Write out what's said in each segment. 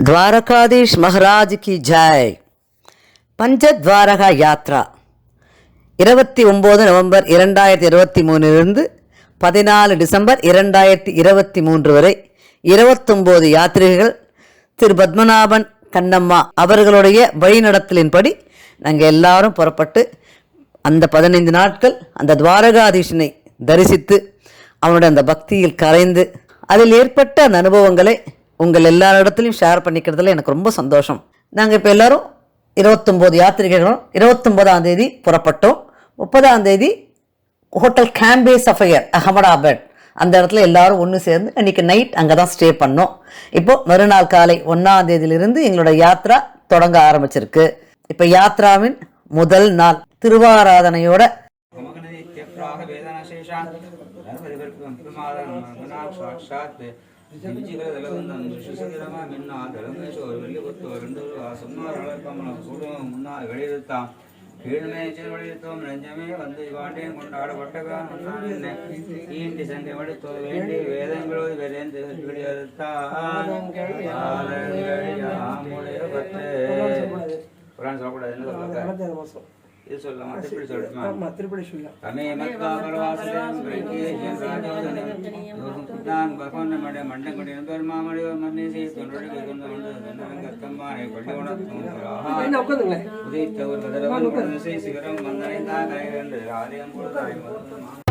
ద్వారకాధీష్ మహారాజ్ కి జాయ్ பஞ்சத்வாரகா யாத்ரா இருபத்தி ஒம்பது நவம்பர் இரண்டாயிரத்தி இருபத்தி மூணிலிருந்து பதினாலு டிசம்பர் இரண்டாயிரத்தி இருபத்தி மூன்று வரை இருபத்தொம்போது யாத்திரிகர்கள் திரு பத்மநாபன் கண்ணம்மா அவர்களுடைய வழிநடத்தலின்படி நாங்கள் எல்லாரும் புறப்பட்டு அந்த பதினைந்து நாட்கள் அந்த துவாரகாதீஷனை தரிசித்து அவனுடைய அந்த பக்தியில் கரைந்து அதில் ஏற்பட்ட அந்த அனுபவங்களை உங்கள் எல்லாரிடத்துலையும் ஷேர் பண்ணிக்கிறதுல எனக்கு ரொம்ப சந்தோஷம். நாங்கள் இப்போ எல்லோரும் இருபத்தொம்போது யாத்திரிகர்களும் இருபத்தொம்போதாம் தேதி புறப்பட்டோம். முப்பதாம் தேதி ஹோட்டல் கேம்பே சஃபயர் அகமதாபாத். அந்த இடத்துல எல்லாரும் ஒன்று சேர்ந்து அன்றைக்கி நைட் அங்கே தான் ஸ்டே பண்ணோம். இப்போ மறுநாள் காலை ஒன்றாம் தேதியிலிருந்து எங்களோட யாத்ரா தொடங்க ஆரம்பிச்சிருக்கு. இப்போ யாத்ராவின் முதல் நாள் திருவாராதனையோட வேதனசேஷான் தர்மதிகர்ப்பம் பிரமாதம் சாட்சாத் விஜிகரதலவந்தம் சுசகிரமா மின்னா தலமேஷோர் வெள்ளிபுத்தோர் சூடும் முன்னால் வெளியிருத்தான் கீழ்மே வழித்தோம் நெஞ்சமே வந்து இவாட்டையும் கொண்டாட பட்டகான் ஈண்டி சங்கை வடித்தோ வேண்டி வேதங்களோடு விரைந்து சொல்லக்கூடாது என்ன சொல்லுங்க இது சொல்லலாம் திருப்பி சொல்லட்டுமா திருப்படி சொல்ல தமே மத்வாபரவாசனம் பிரங்கேஷன் ராஜோதனம் நான் பகவான் நம்முடைய மண்டங்குடி பெருமாமடியோர் மன்னேசி தொண்டடிக்கு கொண்டு வந்து கத்தம்மானை பள்ளி உணர்த்தும் உட்காந்துங்களேன் உதித்த ஒரு கதிரவன் சிகரம் வந்தனை தான் கண்டு ஆலயம் கொடுத்தாய்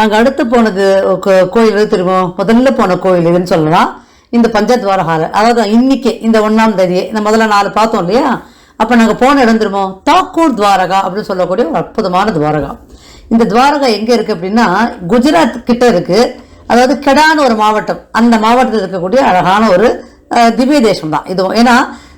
நாங்கள் அடுத்து போனது கோ- கோயில் திரும்பவும் முதல்ல போன கோயில் இதுன்னு சொல்லலாம். இந்த பஞ்சத்வாரஹார அதாவது இன்னைக்கு இந்த ஒன்றாம் தேதியே இந்த முதல்ல நாலு பார்த்தோம் இல்லையா? அப்போ நாங்கள் போன இடம் திரும்பவும் தாக்கூர் துவாரகா அப்படின்னு சொல்லக்கூடிய ஒரு அற்புதமான துவாரகா. இந்த துவாரகா எங்கே இருக்குது அப்படின்னா குஜராத் கிட்ட இருக்குது அதாவது கெடான்னு ஒரு மாவட்டம். அந்த மாவட்டத்தில் இருக்கக்கூடிய அழகான ஒரு திவ்ய தேசம் தான். இதுவும் ஏன்னா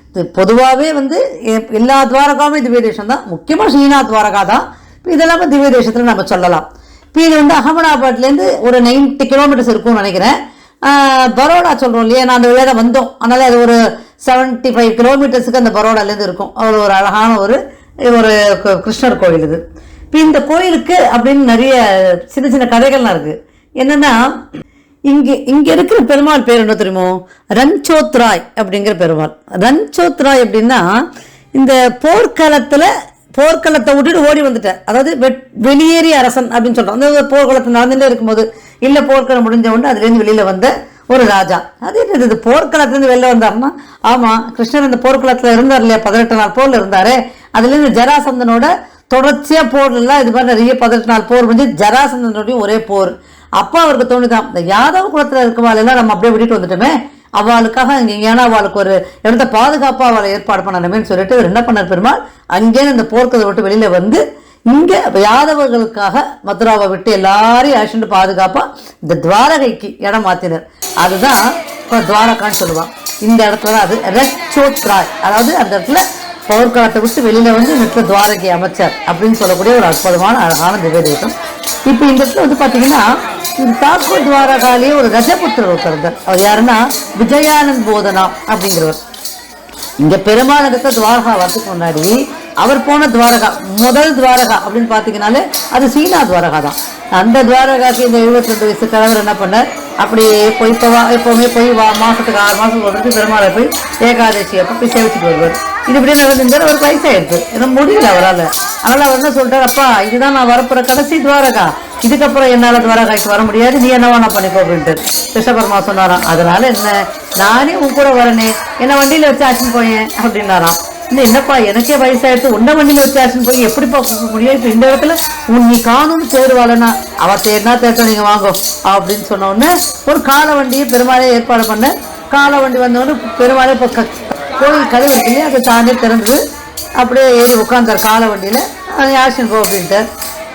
இது பொதுவாகவே வந்து எ- எல்லா துவாரகாவுமே திவ்ய தேசம் தான். முக்கியமாக சீனா துவாரகா தான். இதெல்லாமே திவ்ய தேசத்தில் நம்ம சொல்லலாம். இப்போ இது வந்து அகமதாபாத்லேருந்து ஒரு 90 கிலோமீட்டர்ஸ் இருக்கும்னு நினைக்கிறேன். பரோடா சொல்கிறோம் இல்லையா? நான் அந்த வழியாக தான் வந்தோம். அதனால் அது ஒரு 75 ஃபைவ் கிலோமீட்டர்ஸுக்கு அந்த பரோடாலேருந்து இருக்கும். அவ்வளோ ஒரு அழகான ஒரு ஒரு கிருஷ்ணர் கோயில் இது. இப்போ இந்த கோயிலுக்கு அப்படின்னு நிறைய சின்ன சின்ன கதைகள்லாம் இருக்குது என்னென்னா இங்கே இங்கே இருக்கிற பெருமாள் பேர் என்ன தெரியுமோ? ரன்சோத்ராய் அப்படிங்கிற பெருமாள். ரன்சோத்ராய் அப்படின்னா இந்த போர்க்காலத்தில் போர்க்களத்தை விட்டுட்டு ஓடி வந்துட்டேன் அதாவது வெட்- வெளியேறிய அரசன் அப்படின்னு சொல்றோம். அந்த போர்க்களத்தை நடந்துட்டே இருக்கும்போது இல்லை போர்க்களம் முடிஞ்ச உடனே அதுலேருந்து வெளியில் வந்த ஒரு ராஜா. அது என்னது? இது போர்க்களத்துலேருந்து வெளில வந்தார்னா ஆமாம் கிருஷ்ணர் அந்த போர்க்களத்தில் இருந்தார் இல்லையா? பதினெட்டு நாள் போரில் இருந்தாரு. அதுலேருந்து ஜராசந்தனோட தொடர்ச்சியாக போர்லாம் இது மாதிரி நிறைய பதினெட்டு நாள் போர் முடிஞ்சு ஜராசந்தனோடையும் ஒரே போர். அப்போ அவருக்கு தோணுதான் இந்த யாதவ குலத்தில் இருக்கவாளெல்லாம் நம்ம அப்படியே விட்டுட்டு வந்துட்டோமே. அவளுக்காக இங்கே ஏன்னா அவளுக்கு ஒரு இடத்த பாதுகாப்பாக அவளை ஏற்பாடு பண்ணணுமேன்னு சொல்லிட்டு இவர் என்ன பண்ணார் பெருமாள்? அங்கே இந்த போர்க்கதை விட்டு வெளியில் வந்து இங்கே யாதவர்களுக்காக மதுராவை விட்டு எல்லாரையும் அழைச்சிட்டு பாதுகாப்பாக இந்த துவாரகைக்கு இடம் மாற்றினர் அதுதான் இப்போ துவாரகான்னு சொல்லுவான். இந்த இடத்துல தான் அது ரெச்சோத்ராய் அதாவது அந்த இடத்துல போர்க்களத்தை விட்டு வெளியில் வந்து நிற்க துவாரகை அமைச்சர் அப்படின்னு சொல்லக்கூடிய ஒரு அற்புதமான அழகான திவ்ய தேசம் இப்போ இந்த இடத்துல வந்து பார்த்தீங்கன்னா இந்த தாக்கூர் துவாரகாலேயே ஒரு ரஜபுத்திரர் ஒருத்தர் அவர் யாருன்னா? விஜயானந்த் போதனா அப்படிங்கிறவர். இங்க பெருமாள் துவாரகா வரதுக்கு முன்னாடி அவர் போன துவாரகா முதல் துவாரகா அப்படின்னு பார்த்தீங்கன்னாலே அது சீனா துவாரகா தான். அந்த துவாரகாக்கு இந்த 72 வயசு கணவர் என்ன பண்ணார்? அப்படியே போய் இப்போ வா எப்போவுமே போய் வா மாசத்துக்கு ஆறு மாசம் ஒரு பெருமாளை போய் ஏகாதசி அப்போ போய் சேவிச்சுட்டு வருவார். இது இப்படி நடந்திருந்தார் ஒரு வயசாயிருக்கு ஏன்னா முடியல அவரால். அதனால் அவர் என்ன சொல்றாரு அப்பா இதுதான் நான் வரப்போகிற கடைசி துவாரகா. இதுக்கப்புறம் என்னால் துவாரகாய்க்கு வர முடியாது. நீ என்னவா நான் பண்ணிக்கோ அப்படின்ட்டு கிருஷ்ணபர்மா சொன்னாராம். அதனால என்ன? நானே உன் கூட வரனே. என்னை வண்டியில் வச்சு ஆச்சுன்னு போயேன் அப்படின்னாராம். இன்னும் என்னப்பா எனக்கே வயசாயிடுச்சு உன்ன வண்டியில் வச்சு ஆச்சுன்னு போய் எப்படிப்பா கூப்பிட முடியும்? இப்போ இந்த இடத்துல உன் நீ காணும்னு தேடுவாளனா அவ தேடினா தேட்டோம் நீங்கள் வாங்கோ அப்படின்னு சொன்ன ஒரு கால வண்டியை பெருமாளே ஏற்பாடு பண்ண கால வண்டி வந்தோடனே பெருமாளே இப்போ க- கோயில் கதவு இருக்கு இல்லையா அதை தாண்டி திறந்து அப்படியே ஏறி உட்காந்தார் கால வண்டியில். ஆக்ஷன் போ அப்படின்ட்டு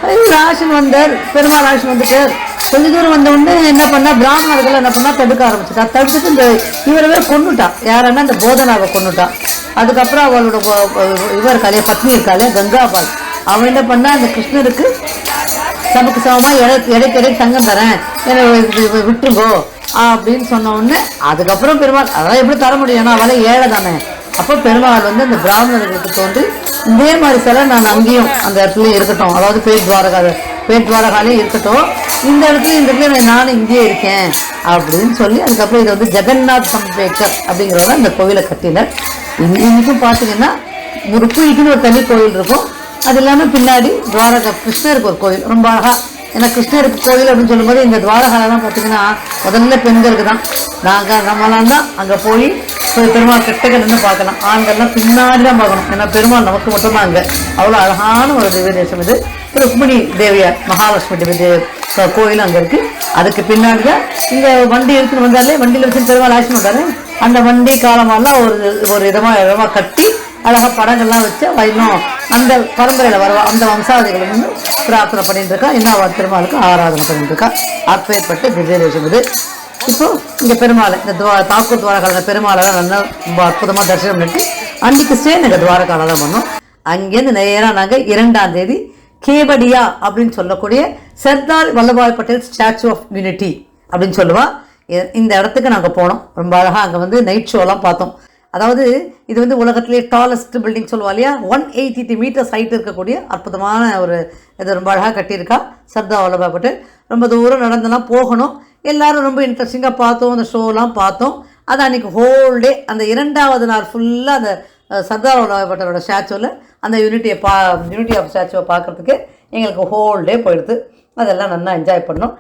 இவர் வந்தார் பெருமாள் ஆக்ஷன் வந்துட்டார் கொஞ்ச தூரம் வந்த உடனே என்ன பண்ணா பிராமணர்கள் என்ன பண்ணா தடுக்க ஆரம்பிச்சுட்டா. தடுத்துட்டு இந்த இவரவே கொண்டுட்டான் யாரன்னா இந்த போதனாவை கொண்டுட்டான் அதுக்கப்புறம் அவளோட இவர் இருக்காளே பத்னி இருக்காளே கங்காபால் அவன் என்ன பண்ணா அந்த கிருஷ்ணருக்கு சமக்கு சமமாக எடை எடைக்கு தங்கம் தரேன். என்னை விட்டுருங்கோ. அப்படின்னு சொன்ன உடனே அதுக்கப்புறம் பெருமாள் அதெல்லாம் எப்படி தர முடியும்? ஏன்னா அவளை ஏழை தானே. அப்போ பெருமாள் வந்து அந்த பிராமணர்களுக்கு தோன்றி இதே மாதிரி சில நான் அங்கேயும் அந்த இடத்துல இருக்கட்டும். அதாவது பேட் துவாரகா பேட் துவாரகாலே இருக்கட்டும். இந்த இடத்துல இந்த இடத்துல நானும் இங்கேயே இருக்கேன். அப்படின்னு சொல்லி அதுக்கப்புறம் இது வந்து ஜெகநாத் சம்பேக்கர் அப்படிங்கிறவங்க அந்த கோவிலை கட்டினர். இன்னைக்கும் பார்த்தீங்கன்னா ருக்மிணிக்குன்னு ஒரு தனி கோவில் இருக்கும். அது இல்லாமல் பின்னாடி துவாரகா கிருஷ்ணருக்கு ஒரு கோயில். ரொம்ப அழகாக ஏன்னா கிருஷ்ணருக்கு கோயில் அப்படின்னு சொல்லும்போது இந்த துவாரகாலெல்லாம் பார்த்தீங்கன்னா முதல்ல பெண்களுக்கு தான். நாங்கள் நம்மளாம் தான் அங்கே போய் பெருமாள் கிட்டக்க நின்று பார்க்கலாம். ஆண்கள்லாம் பின்னாடி தான் பார்க்கணும். ஏன்னா பெருமாள் நமக்கு மட்டும்தான் அங்கே. அவ்வளோ அழகான ஒரு திவ்ய தேசம் இது. ருக்மிணி தேவியார் மகாலட்சுமி தேவி தேவ கோயில் அங்கே இருக்குது அதுக்கு பின்னாடி தான் இங்கே வண்டி எடுத்துன்னு வந்தாலே வண்டியில் வச்சு பெருமாள் ஆட்சி பண்ணுறாரு அந்த வண்டி காலமெல்லாம் ஒரு ஒரு இதமாக இதமாக கட்டி அழகாக படங்கள்லாம் வச்சு அவ இன்னும் அந்த பரம்பரையில் வருவா. அந்த வம்சாவதிகள் வந்து பிரார்த்தனை பண்ணிட்டு இருக்கா. இன்னும் அவள் ஆராதனை பண்ணிட்டு இருக்கா. அப்பேற்பட்ட திவ்யதேசம் இது. இப்போ பெருமாளை இந்த துவா தாக்கூர் துவாரகால பெருமாளெல்லாம் நல்லா ரொம்ப அற்புதமாக தரிசனம் பண்ணிட்டு அன்னைக்கு ஸ்டே நாங்கள் துவாரகால தான் பண்ணோம். அங்கேருந்து நேராக நாங்கள் இரண்டாம் தேதி கேவடியா அப்படின்னு சொல்லக்கூடிய Sardar Vallabhbhai Patel Statue of Unity அப்படின்னு சொல்லுவாள் இந்த இடத்துக்கு நாங்கள் போனோம். ரொம்ப அழகாக அங்கே வந்து நைட் ஷோலாம் பார்த்தோம். அதாவது இது வந்து உலகத்திலே டாலஸ்ட் பில்டிங் சொல்லுவா இல்லையா? ஒன் எயிட்டி மீட்டர்ஸ் ஹைட் இருக்கக்கூடிய அற்புதமான ஒரு இது ரொம்ப அழகாக கட்டியிருக்கா சர்தார் வல்லபாய் பட்டேல். ரொம்ப தூரம் நடந்தெல்லாம் போகணும். எல்லாரும் ரொம்ப இன்ட்ரெஸ்டிங்காக பார்த்தோம். அந்த ஷோலாம் பார்த்தோம். அது அன்றைக்கி ஹோல் டே அந்த இரண்டாவது நாள் ஃபுல்லாக அந்த சர்தார் வல்லபாய் பட்டேலோட ஸ்டாச்சுவில் அந்த யூனிட்டியை பா யூனிட்டி ஆஃப் ஸ்டாச்சுவை பார்க்குறதுக்கு எங்களுக்கு ஹோல் டே போயிடுது. அதெல்லாம் நல்லா என்ஜாய் பண்ணோம்.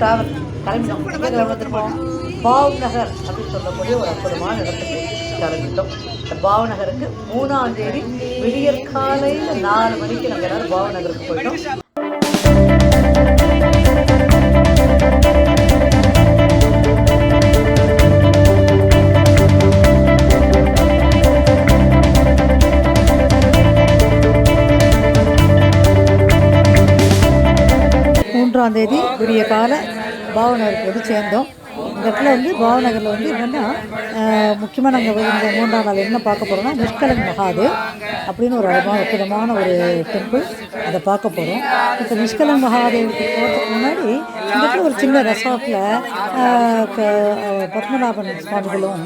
ட்ராவல் கிளம்பினோம் எங்கே கிளம்பிருப்போம் பாவ் நகர் அப்படின்னு சொல்லக்கூடிய ஒரு அற்புதமான இடத்துக்கு கிளம்பிட்டோம். இந்த பாவநகருக்கு மூணாம் தேதி விடியற்காலையில் நாலு மணிக்கு நாங்கள் எல்லாரும் பாவநகருக்கு போயிட்டோம். மூன்றாம் தேதி உரிய கால பாவநகருக்கு வந்து சேர்ந்தோம். இந்த இடத்துல வந்து பாவநகரில் வந்து என்னென்னா முக்கியமாக நாங்கள் இந்த மூன்றாம் நாள் என்ன பார்க்க போகிறோம்னா நிஷ்கலன் மகாதேவ் அப்படின்னு ஒரு அழகான அற்புதமான ஒரு டெம்பிள் அதை பார்க்க போகிறோம் இப்போ நிஷ்கலன் மகாதேவுக்கு போகிறதுக்கு முன்னாடி இந்த இடத்துல ஒரு சின்ன ரெசார்ட்டில் பத்மநாபன் சுவாமிகளும்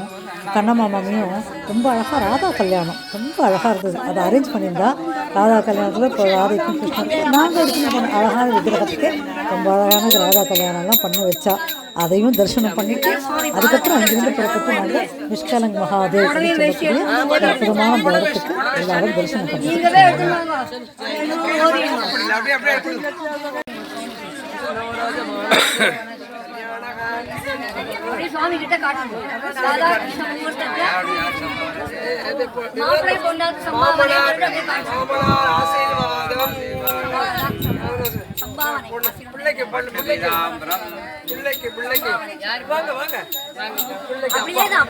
கண்ணம்மா மாமியும் ரொம்ப அழகாக ராதா கல்யாணம். ரொம்ப அழகாக இருந்தது. அதை அரேஞ்ச் பண்ணியிருந்தா ராதா கல்யாணத்தில் இப்போ ராதைக்கும் கிருஷ்ணன். நாங்கள் எடுத்துன்னு போன அழகான விக்கிரகத்துக்கு ரொம்ப அழகான ராதா கல்யாணம்லாம் பண்ணி வச்சா அதையும் தரிசனம் பண்ணிட்டு அதுக்கப்புறம் அங்கிருந்து புறப்பட்டு நாங்கள் நிஷ்கலங் மகாதேவ் அற்புதமான அந்த இடத்துக்கு எல்லாரும் தரிசனம் பண்ணோம் அப்படியே சுவாமி கிட்ட காட்டணும். ராதா கிருஷ்ண முகூர்த்தத்துல மாப்பிள்ளை பொண்ணாக்கு சம்பாவனை அப்படியே காட்டணும். சம்பாவனை. பிள்ளைக்கு பிள்ளைக்கு பிள்ளைக்கு பிள்ளைக்கு. வாங்க வாங்க. அப்படியே தான்.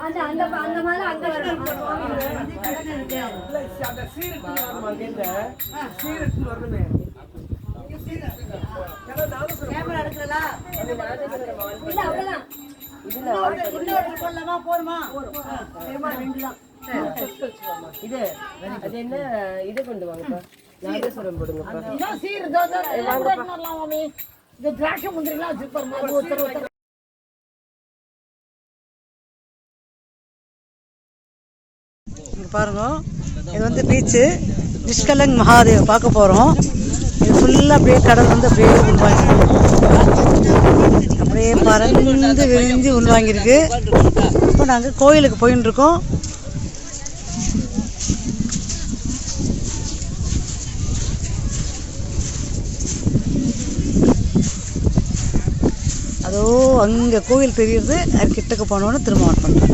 அந்த அந்த அந்த மாதிரி அங்க வரணும் அந்த சீரட்டு சீரட்டு வரணுமே. இல்ல அவ்வளவுதான். இது அது என்ன? இது கொண்டு வாங்கப்பா. நாகேஸ்வரம் போடுங்கப்பா. இங்க பாருங்க இது வந்து பீச்சு நிஷ்கலங் மகாதேவ் பார்க்க போகிறோம் இது ஃபுல்லாக அப்படியே கடல் வந்து அப்படியே உள்வாங்கிருக்கு அப்படியே பறந்து விரிஞ்சு உள்வாங்கியிருக்கு. இப்போ நாங்கள் கோயிலுக்கு போயின்னு இருக்கோம். அதோ அங்கே கோவில் தெரியுது அது கிட்டக்க போனோன்னு திரும்ப ஆன் பண்ணுறேன்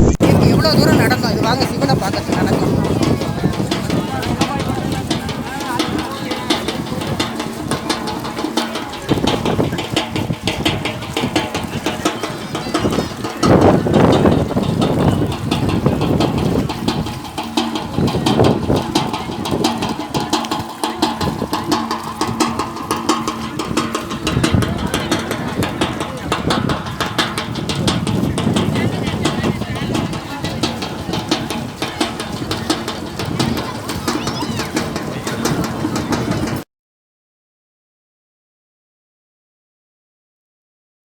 எவ்வளோ தூரம் நடக்கும்? இது வாங்க சிவனை பார்க்கறதுக்கு நடக்கும்.